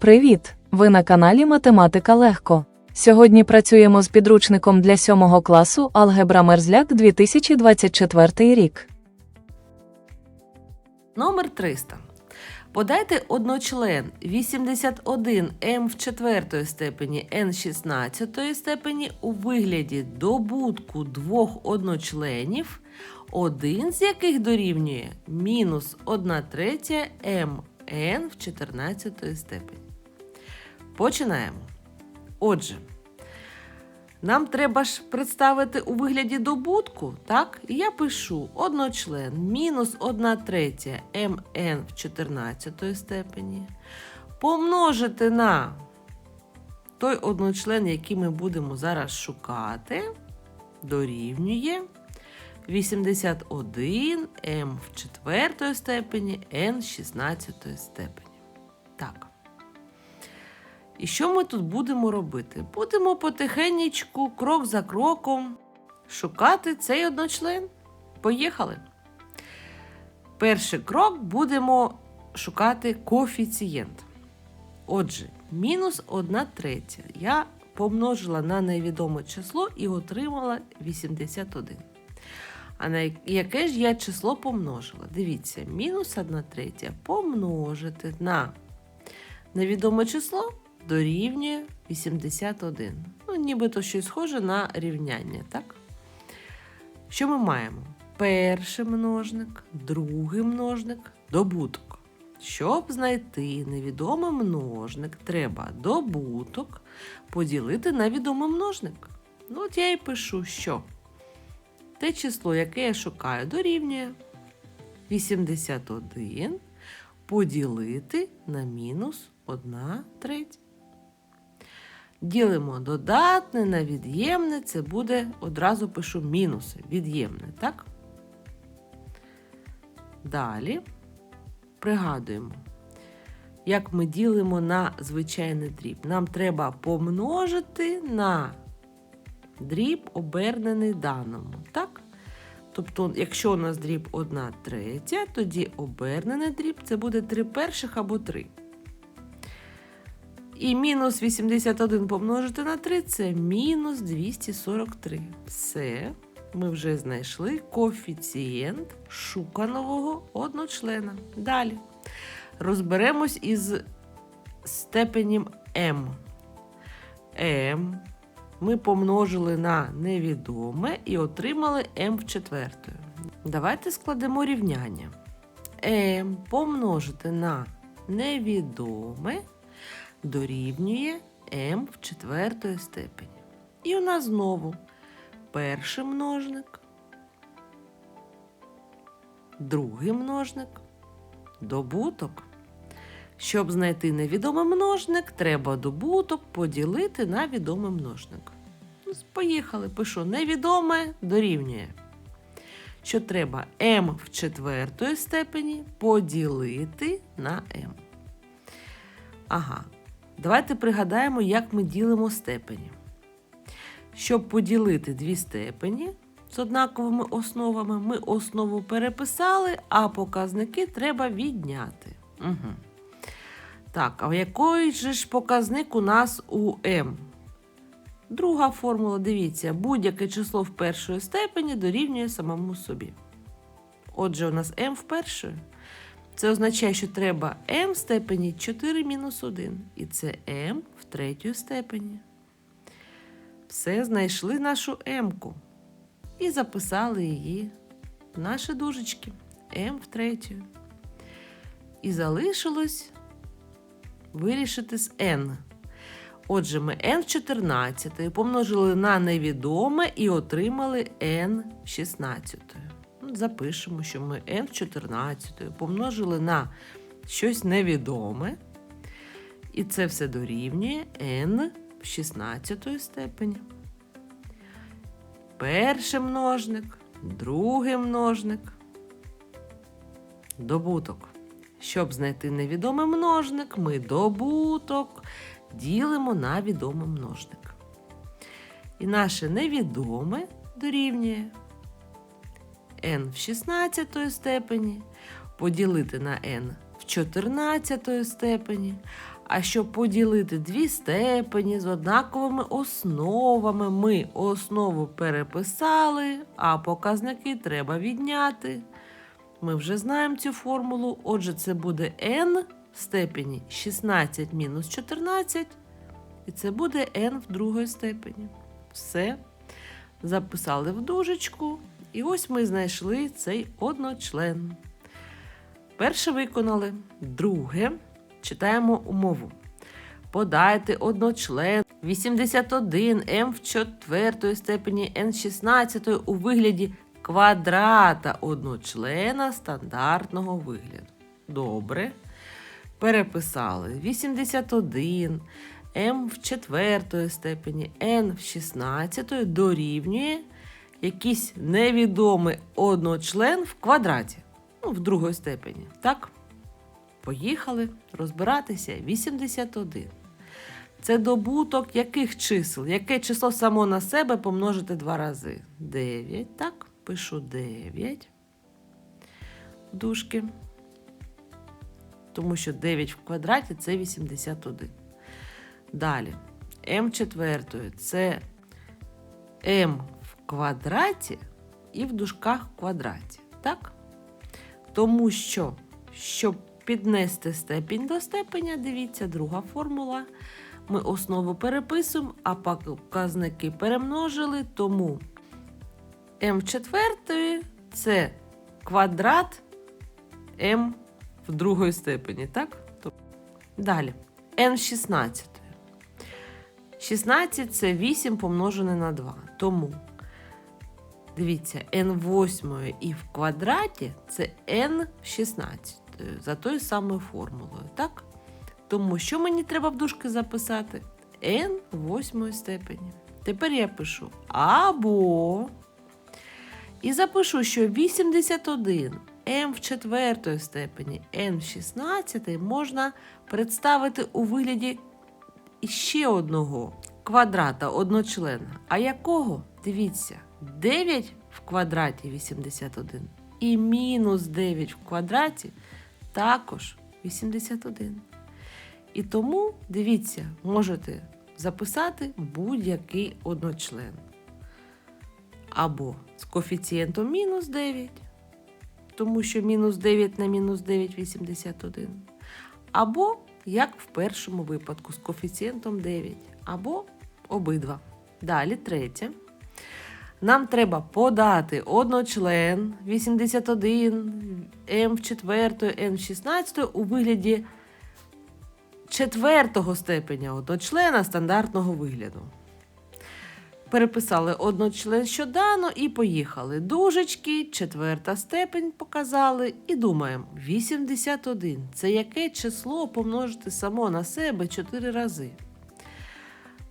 Привіт! Ви на каналі Математика Легко. Сьогодні працюємо з підручником для 7 класу Алгебра Мерзляк 2024 рік. Номер 300. Подайте одночлен 81 m в четвертої степені n 16 степені у вигляді добутку двох одночленів, один з яких дорівнює мінус 1 третя mn в 14 степені. Починаємо. Отже, нам треба ж представити у вигляді добутку, так? Я пишу одночлен мінус 1 третя mn в 14 степені помножити на той одночлен, який ми будемо зараз шукати, дорівнює 81 m в 4 степені n 16 степені. Так. І що ми тут будемо робити? Будемо потихенечку, крок за кроком, шукати цей одночлен. Поїхали. Перший крок будемо шукати коефіцієнт. Отже, мінус 1 третя. Я помножила на невідоме число і отримала 81. А на яке ж я число помножила? Дивіться, мінус 1 третя помножити на невідоме число дорівнює 81. Ну, нібито щось схоже на рівняння, так? Що ми маємо? Перший множник, другий множник, добуток. Щоб знайти невідомий множник, треба добуток поділити на відомий множник. Ну, от я і пишу, що те число, яке я шукаю, дорівнює 81 поділити на мінус 1 третя. Ділимо додатне на від'ємне, це буде одразу пишу мінуси. Від'ємне, так? Далі пригадуємо, як ми ділимо на звичайний дріб. Нам треба помножити на дріб, обернений даному. так? Тобто, якщо у нас дріб 1 третя, тоді обернений дріб це буде 3 перших або 3. І мінус 81 помножити на 3 це мінус 243. Все, ми вже знайшли коефіцієнт шуканого одночлена. Далі розберемось із степенем m. m ми помножили на невідоме і отримали m в четвертою. Давайте складемо рівняння. m помножити на невідоме дорівнює m в четвертої степені. І у нас знову перший множник, другий множник, добуток. Щоб знайти невідомий множник, треба добуток поділити на відомий множник. Поїхали, пишу невідоме дорівнює. Що треба m в четвертої степені поділити на m. Ага, Давайте пригадаємо, як ми ділимо степені. Щоб поділити дві степені з однаковими основами, ми основу переписали, а показники треба відняти. Угу. Так, а який же ж показник у нас у m? Друга формула, дивіться, будь-яке число в першої степені дорівнює самому собі. Отже, у нас m в першої. Це означає, що треба m в степені 4 мінус 1. І це m в третій степені. Все, знайшли нашу m-ку. І записали її в наші дужечки m в третю. І залишилось вирішити з n. Отже, ми n в 14 помножили на невідоме і отримали n в 16 запишемо, що ми n14 помножили на щось невідоме. І це все дорівнює n в 16 степені. Перший множник, другий множник, добуток. Щоб знайти невідомий множник, ми добуток ділимо на відомий множник. І наше невідоме дорівнює n в 16 степені, поділити на n в 14 степені, А щоб поділити дві степені з однаковими основами, ми основу переписали, а показники треба відняти. Ми вже знаємо цю формулу. Отже, це буде n в степені 16 мінус 14, і це буде n в другої степені. Все. Записали в дужечку, і ось ми знайшли цей одночлен. Перше виконали. Друге. Читаємо умову. Подайте одночлен 81 м в четвертої степені n 16 у вигляді квадрата одночлена стандартного вигляду. Добре. Переписали 81 м в четвертої степені n в 16 дорівнює якийсь невідомий одночлен в квадраті. Ну, в другої степені. Так? Поїхали розбиратися 81. Це добуток яких чисел? Яке число само на себе помножити два рази? 9. Так, пишу 9. Дужки. Тому що 9 в квадраті це 81. Далі. М четвертої це М квадраті і в дужках квадраті. Так? Тому що, щоб піднести степінь до степеня, дивіться, друга формула. Ми основу переписуємо, а показники перемножили, тому в четвертої це квадрат m в другої степені, так? Далі. n в 16. 16 це 8 помножене на 2. Тому Дивіться, n восьмої і в квадраті це n16 за тою самою формулою, так? Тому що мені треба в дужки записати? n восьмої степені. Тепер я пишу або. І запишу, що 81 m в четвертої степені, n в 16 можна представити у вигляді ще одного квадрата одночлена. А якого? Дивіться, 9 в квадраті 81 і мінус 9 в квадраті також 81. І тому, дивіться, можете записати будь-який одночлен. Або з коефіцієнтом мінус 9, тому що мінус 9 на мінус 9 81. Або, як в першому випадку, з коефіцієнтом 9, або обидва. Далі третє. Нам треба подати одночлен 81, М в 4, Н в 16 у вигляді четвертого степеня одночлена стандартного вигляду. Переписали одночлен щодано і поїхали. Дужечки, четверта степень показали і думаємо: 81 це яке число помножити само на себе 4 рази.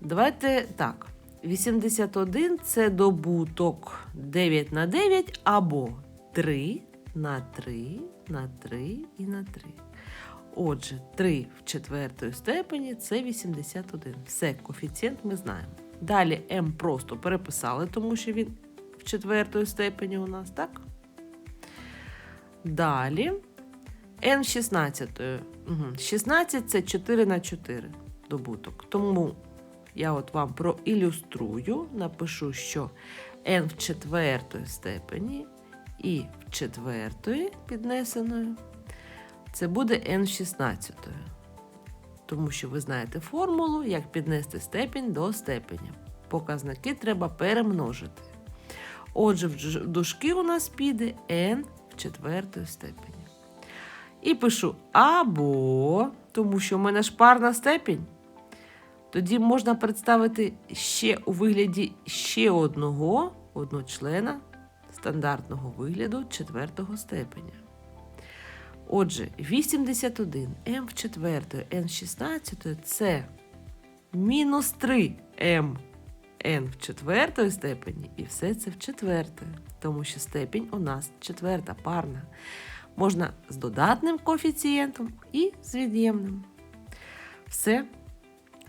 Давайте так. 81 це добуток 9 на 9 або 3 на 3 на 3 і на 3. Отже, 3 в четвертої степені це 81. Все, коефіцієнт ми знаємо. Далі m просто переписали, тому що він в четвертої степені у нас, так? Далі n 16. Угу. 16 це 4 на 4 добуток. Тому я от вам проілюструю, напишу, що n в четвертої степені і в четвертої піднесеної це буде n в 16. Тому що ви знаєте формулу, як піднести степінь до степеня. Показники треба перемножити. Отже, в дужки у нас піде n в четвертої степені. І пишу або, тому що в мене ж парна степінь. Тоді можна представити ще у вигляді ще одного одночлена стандартного вигляду четвертого степеня. Отже, 81 М в четвертої, Н16 це мінус 3 М Н в четвертої степені, і все це в четвертої, тому що степінь у нас четверта парна. Можна з додатним коефіцієнтом і з від'ємним. Все,